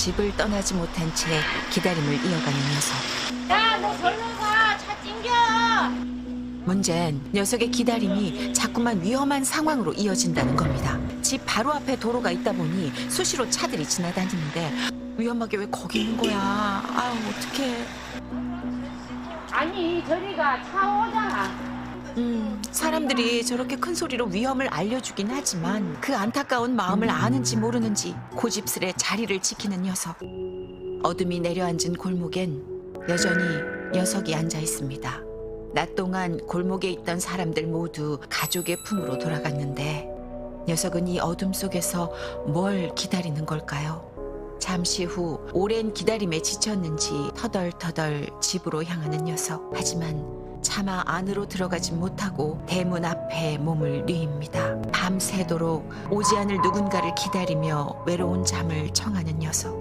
집을 떠나지 못한 채 기다림을 이어가는 녀석. 야, 너 절로 가. 차 찡겨. 문제는 녀석의 기다림이 자꾸만 위험한 상황으로 이어진다는 겁니다. 집 바로 앞에 도로가 있다 보니 수시로 차들이 지나다니는데 위험하게 왜 거기 있는 거야? 아우 어떡해. 아니, 저리가 차 오잖아. 음, 사람들이 저렇게 큰 소리로 위험을 알려주긴 하지만 그 안타까운 마음을 아는지 모르는지 고집스레 자리를 지키는 녀석. 어둠이 내려앉은 골목엔 여전히 녀석이 앉아 있습니다. 낮 동안 골목에 있던 사람들 모두 가족의 품으로 돌아갔는데 녀석은 이 어둠 속에서 뭘 기다리는 걸까요? 잠시 후 오랜 기다림에 지쳤는지 터덜터덜 집으로 향하는 녀석. 하지만 차마 안으로 들어가지 못하고 대문 앞에 몸을 뉘입니다. 밤새도록 오지 않을 누군가를 기다리며 외로운 잠을 청하는 녀석.